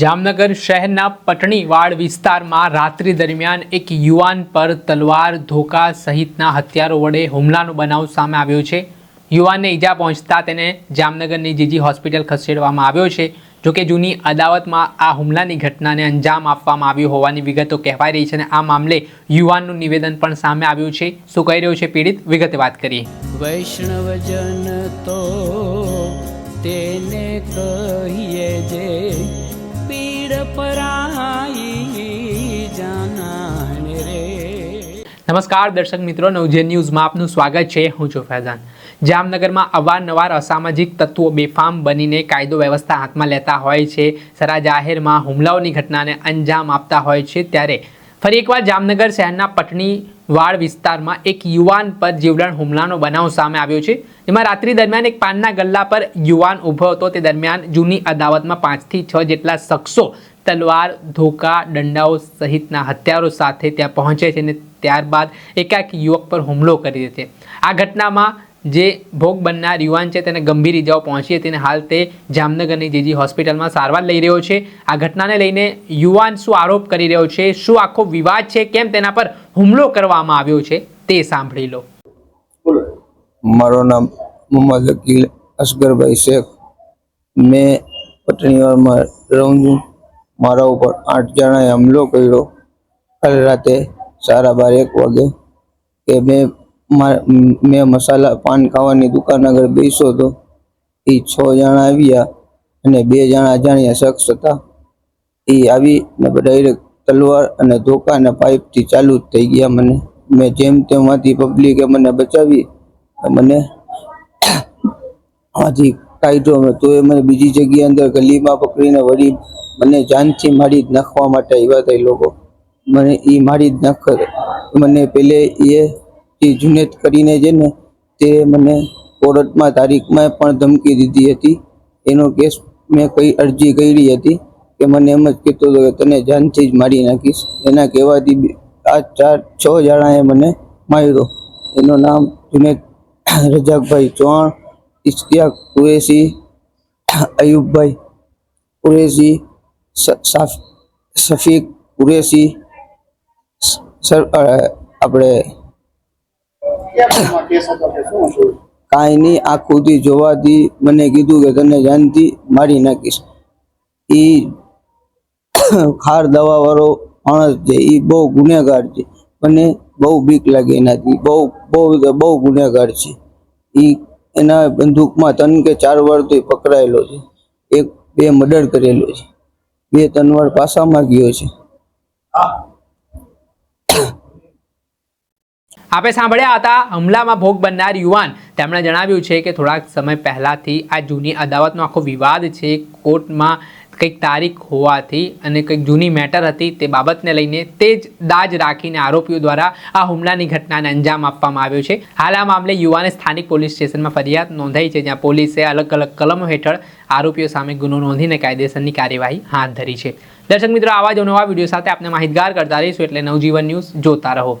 જામનગર શહેરના પટણીવાડ વિસ્તારમાં રાત્રિ દરમિયાન એક યુવાન પર તલવાર ધોકા સહિતના હથિયારો વડે હુમલાનો બનાવ સામે આવ્યો છે. યુવાનને ઈજા પહોંચતા તેને જામનગરની જીજી હોસ્પિટલ ખસેડવામાં આવ્યો છે. જોકે જૂની અદાવતમાં આ હુમલાની ઘટનાને અંજામ આપવામાં આવ્યો હોવાની વિગતો કહેવાઈ રહી છે અને આ મામલે યુવાનનું નિવેદન પણ સામે આવ્યું છે. શું કહી રહ્યો છે પીડિત? વિગતે વાત કરીએ. વૈષ્ણવજન તો તેને કહીએ જે નમસ્કાર દર્શક મિત્રો, નવજે ન્યૂઝમાં આપનું સ્વાગત છે. હું છું ફૈઝાન. જામનગરમાં અવારનવાર અસામાજિક તત્વો બેફામ બનીને કાયદો વ્યવસ્થા હાથમાં લેતા હોય છે. સરા જાહેરમાં હુમલાઓની ઘટનાને અંજામ આપતા હોય છે ત્યારે ફરી એકવાર જામનગર શહેરના પટણી વાડ વિસ્તારમાં એક યુવાન પર જીવલેણ હુમલાનો બનાવ સામે આવ્યો છે. જેમાં રાત્રિ દરમિયાન એક પાનના ગલ્લા પર યુવાન ઊભો હતો. તે દરમિયાન જૂની અદાવતમાં પાંચથી છ જેટલા શખ્સો તલવાર, ધોકા, દંડાઓ સહિતના હથિયારો સાથે ત્યાં પહોંચે છે અને ત્યારબાદ એકાએક યુવક પર હુમલો કરી દે છે. આ ઘટનામાં જે ભોગ બનનાર યુવાન છે, તેને ગંભીર ઇજાઓ પહોંચી હતી અને હાલ તે જામનગરની જીજી હોસ્પિટલમાં સારવાર લઈ રહ્યો છે. આ ઘટનાને લઈને યુવાન શું આરોપ કરી રહ્યો છે, શું આખો વિવાદ છે, કેમ તેના પર હુમલો કરવામાં આવ્યો છે, તે સાંભળી લો. મારું નામ મોહમ્મદ અકીલ અસગરભાઈ શેખ. મેં પટણીવારમાં રહું છું. મારા ઉપર આઠ જણાએ હુમલો કર્યો. કાલે રાતે સારા બાર, એક વાગે કે મેં મા- મસાલા પાન ખાવાની દુકાન આગળ બેસ્યો હતો એ છ જણા આવ્યા અને બે જણા અજાણ્યા શખ્સ હતા. એ આવી ને ડાયરેક્ટ તલવાર અને ધોકા અને પાઇપથી ચાલુ જ થઈ ગયા મને. મેં જેમ તેમાંથી પબ્લિકે મને બચાવી મને આથી કાઢ્યો તો એ મને બીજી જગ્યા અંદર ગલીમાં પકડીને વળી મને જાનથી મારી જ નાખવા માટે આવ્યા હતા એ લોકો. મને એ મારી જ નાખ મને પેલે એ જે જુનેદ કરીને છે ને તે મને કોર્ટમાં તારીખમાં પણ ધમકી દીધી હતી. એનો કેસ મેં કઈ અરજી કરી હતી કે મને એમ જ કહેતો હતો કે તને જાનથી જ મારી નાખીશ. એના કહેવાથી આ ચાર છ જણાએ મને માર્યો. એનું નામ જુનેદ રજાકભાઈ ચૌહાણ ઇશ્તિયાક કુરેશી, અયુબભાઈ કુરેશી, સ- સાફ- શફીક કુરેશી આપણે કાંઈ નહીં આખુંથી જોવાથી મને કીધું કે તને જાનથી મારી નાખીશ. એ ખાર દવા વાળો માણસ છે એ બહુ ગુનેગાર છે. મને બહુ બીક લાગે એનાથી બહુ બહુ બહુ ગુનેગાર છે. એ એના બંદૂકમાં ત્રણ કે ચાર વાર તો પકડાયેલો છે. એક બે મર્ડર કરેલો છે. બે ત્રણ વાર પાસામાં ગયો છે. આપે સાંભળ્યા હતા, હુમલામાં ભોગ બનનાર યુવાન. તેમણે જણાવ્યું છે કે થોડાક સમય પહેલાંથી આ જૂની અદાવતનો આખો વિવાદ છે. કોર્ટમાં કંઈક તારીખ હોવાથી અને કંઈક જૂની મેટર હતી તે બાબતને લઈને તે જ દાજ રાખીને આરોપીઓ દ્વારા આ હુમલાની ઘટનાને અંજામ આપવામાં આવ્યો છે. હાલ આ મામલે યુવાને સ્થાનિક પોલીસ સ્ટેશનમાં ફરિયાદ નોંધાઈ છે, જ્યાં પોલીસે અલગ અલગ કલમો હેઠળ આરોપીઓ સામે ગુનો નોંધીને કાયદેસરની કાર્યવાહી હાથ ધરી છે. દર્શક મિત્રો, આવા જ નવા વીડિયો સાથે આપણે માહિતગાર કરતા રહીશું. એટલે નવજીવન ન્યૂઝ જોતા રહો.